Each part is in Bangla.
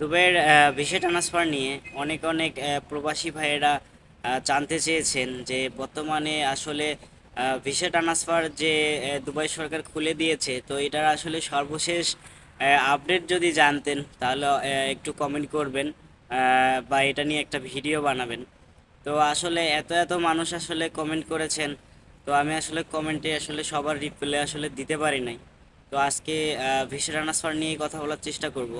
দুবাইয়ের ভিসা ট্রান্সফার নিয়ে অনেক অনেক প্রবাসী ভাইয়েরা জানতে চেয়েছেন যে বর্তমানে আসলে ভিসা ট্রান্সফার যে দুবাই সরকার খুলে দিয়েছে, তো এটার আসলে সর্বশেষ আপডেট যদি জানতেন, তাহলে একটু কমেন্ট করবেন বা এটা নিয়ে একটা ভিডিও বানাবেন। তো আসলে এত এত মানুষ আসলে কমেন্ট করেছেন, তো আমি আসলে কমেন্টে আসলে সবার রিপ্লাই আসলে দিতে পারি নাই। তো আজকে ভিসা ট্রান্সফার নিয়ে কথা বলার চেষ্টা করব।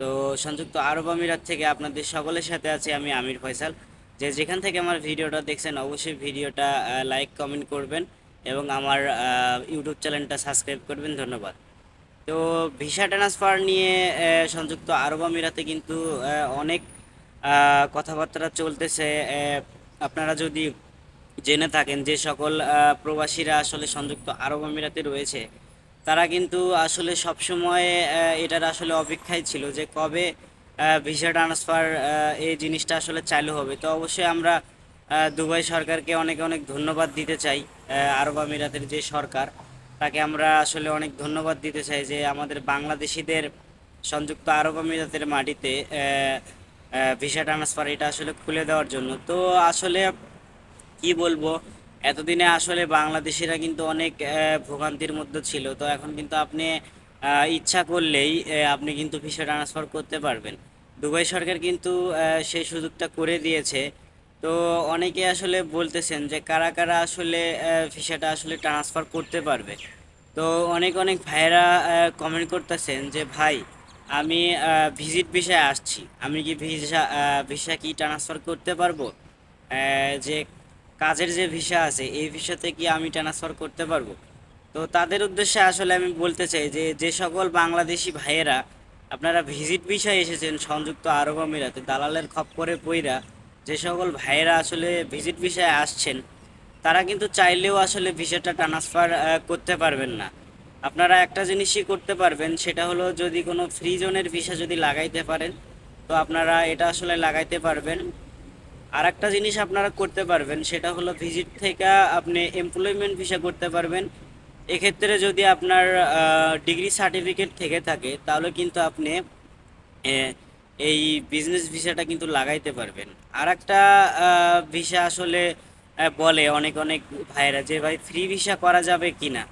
তো সংযুক্ত আরব আমিরাত থেকে আপনাদের সকলের সাথে আছি আমি আমির ফয়সাল। যে যেখান থেকে আমার ভিডিওটা দেখছেন, অবশ্যই ভিডিওটা লাইক কমেন্ট করবেন এবং আমার ইউটিউব চ্যানেলটা সাবস্ক্রাইব করবেন। ধন্যবাদ। তো ভিসা ট্রান্সফার নিয়ে সংযুক্ত আরব আমিরাতে কিন্তু অনেক কথাবার্তা চলতেছে। আপনারা যদি জেনে থাকেন যে সকল প্রবাসীরা আসলে সংযুক্ত আরব আমিরাতে রয়েছে তারা কিন্তু আসলে সবসময় এটার আসলে অপেক্ষায় ছিল যে কবে ভিসা ট্রান্সফার এই জিনিসটা আসলে চালু হবে। তো অবশ্যই আমরা দুবাই সরকারকে অনেক অনেক ধন্যবাদ দিতে চাই আরব আমিরাতের যে সরকার, তাকে আমরা আসলে অনেক ধন্যবাদ দিতে চাই যে আমাদের বাংলাদেশিদের সংযুক্ত আরব আমিরাতের মাটিতে ভিসা ট্রান্সফার এটা আসলে খুলে দেওয়ার জন্য। তো আসলে কি বলব এতদিনে আসলে বাংলাদেশিরা কিন্তু অনেক ভোগান্তির মধ্যে ছিল। তো এখন কিন্তু আপনি ইচ্ছা করলেই আপনি কিন্তু ভিসা ট্রান্সফার করতে পারবেন। দুবাই সরকার কিন্তু সেই সুযোগটা করে দিয়েছে। তো অনেকে আসলে বলতেছেন যে কারা কারা আসলে ভিসাটা আসলে ট্রান্সফার করতে পারবে। তো অনেক অনেক ভাইয়েরা কমেন্ট করতেছেন যে, ভাই, আমি ভিজিট ভিসায় আসছি। আমি কি ভিসা ভিসা কি ট্রান্সফার করতে পারব? যে কাজের যে ভিসা আছে, এই ভিসাতে কি আমি ট্রান্সফার করতে পারব? তো তাদের উদ্দেশ্যে আসলে আমি বলতে চাই যে যে সকল বাংলাদেশি ভাইয়েরা, আপনারা ভিজিট ভিসায় এসেছেন, সংযুক্ত আরব আমিরাতে, দালালের খপ্পরে পইরা, যে সকল ভাইয়েরা আসলে ভিজিট ভিসায় আসছেন, তারা কিন্তু চাইলেও আসলে ভিসাটা ট্রান্সফার করতে পারবেন না। আপনারা একটা জিনিসই করতে পারবেন, সেটা হলো যদি কোনো ফ্রি জোনের ভিসা যদি লাগাইতে পারেন, তো আপনারা এটা আসলে লাগাইতে পারবেন। আর একটা জিনিস আপনারা করতে পারবেন, সেটা হলো ভিজিট থেকে আপনি এমপ্লয়মেন্ট ভিসা করতে পারবেন। এক্ষেত্রে যদি আপনার ডিগ্রি সার্টিফিকেট থেকে থাকে, তাহলে কিন্তু আপনি এই বিজনেস ভিসাটা কিন্তু লাগাইতে পারবেন। আর একটা ভিসা আসলে বলে অনেক অনেক ভাইরা যে, ভাই ফ্রি ভিসা করা যাবে কি না?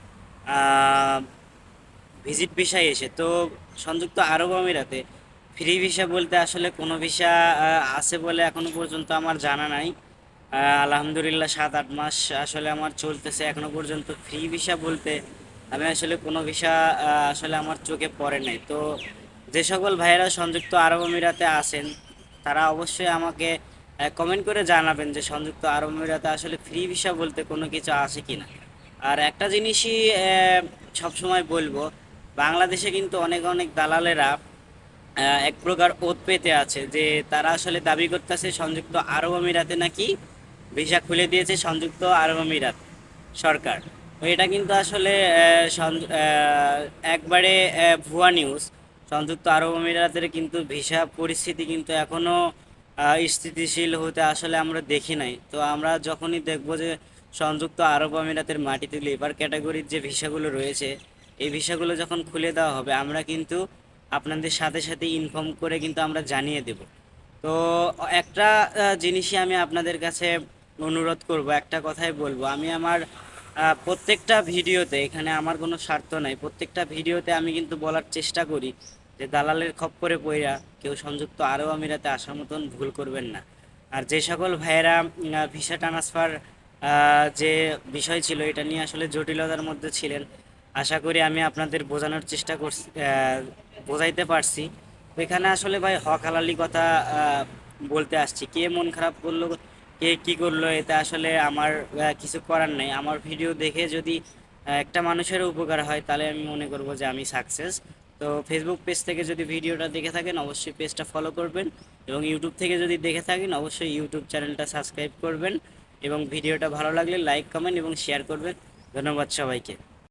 ভিজিট ভিসায় এসে, তো সংযুক্ত আরব আমিরাতে ফ্রি ভিসা বলতে আসলে কোনো ভিসা আছে বলে এখনও পর্যন্ত আমার জানা নাই। আলহামদুলিল্লাহ সাত আট মাস আসলে আমার চলতেছে। এখনও পর্যন্ত ফ্রি ভিসা বলতে আমি আসলে কোনো ভিসা আসলে আমার চোখে পড়ে নাই। তো যে সকল ভাইয়েরা সংযুক্ত আরব আমিরাতে আছেন, তারা অবশ্যই আমাকে কমেন্ট করে জানাবেন যে সংযুক্ত আরব আমিরাতে আসলে ফ্রি ভিসা বলতে কোনো কিছু আছে কিনা। আর একটা জিনিসই সবসময় বলব, বাংলাদেশে কিন্তু অনেক অনেক দালালেরা এক প্রকার ওত পেতে আছে যে তারা আসলে দাবি করতেছে সংযুক্ত আরব আমিরাতে নাকি ভিসা খুলে দিয়েছে সংযুক্ত আরব আমিরাত সরকার। তো এটা কিন্তু আসলে একবারে ভুয়া নিউজ সংযুক্ত আরব আমিরাতের কিন্তু ভিসা পরিস্থিতি কিন্তু এখনও স্থিতিশীল হতে আসলে আমরা দেখি নাই। তো আমরা যখনই দেখব যে সংযুক্ত আরব আমিরাতের মাটিতে লেবার ক্যাটাগরির যে ভিসাগুলো রয়েছে, এই ভিসাগুলো যখন খুলে দেওয়া হবে, আমরা কিন্তু আপনাদের সাথে সাথে ইনফর্ম করে কিন্তু আমরা জানিয়ে দেব। তো একটা জিনিসই আমি আপনাদের কাছে অনুরোধ করব, একটা কথাই বলব। আমি আমার প্রত্যেকটা ভিডিওতে, এখানে আমার কোনো স্বার্থ নাই, প্রত্যেকটা ভিডিওতে আমি কিন্তু বলার চেষ্টা করি যে দালালের খপ্পরে পইরা কেউ সংযুক্ত আরব আমিরাতে আসার মতন ভুল করবেন না। আর যে সকল ভাইয়েরা ভিসা ট্রান্সফার যে বিষয় ছিল, এটা নিয়ে আসলে জটিলতার মধ্যে ছিলেন, আশা করি আমি আপনাদের বোঝানোর চেষ্টা করছি বোঝাইতে পারছি। এখানে আসলে ভাই হক হালালি কথা বলতে আসছি। কে মন খারাপ করল, কে কি করল এতে আসলে আমার কিছু করার নেই। আমার ভিডিও দেখে যদি একটা মানুষের উপকার হয়, তাহলে আমি মনে করব যে আমি সাকসেস তো ফেসবুক পেজ থেকে যদি ভিডিওটা দেখে থাকেন, অবশ্যই পেজটা ফলো করবেন এবং ইউটিউব থেকে যদি দেখে থাকেন, অবশ্যই ইউটিউব চ্যানেলটা সাবস্ক্রাইব করবেন এবং ভিডিওটা ভালো লাগলে লাইক কমেন্ট এবং শেয়ার করবেন। ধন্যবাদ সবাইকে।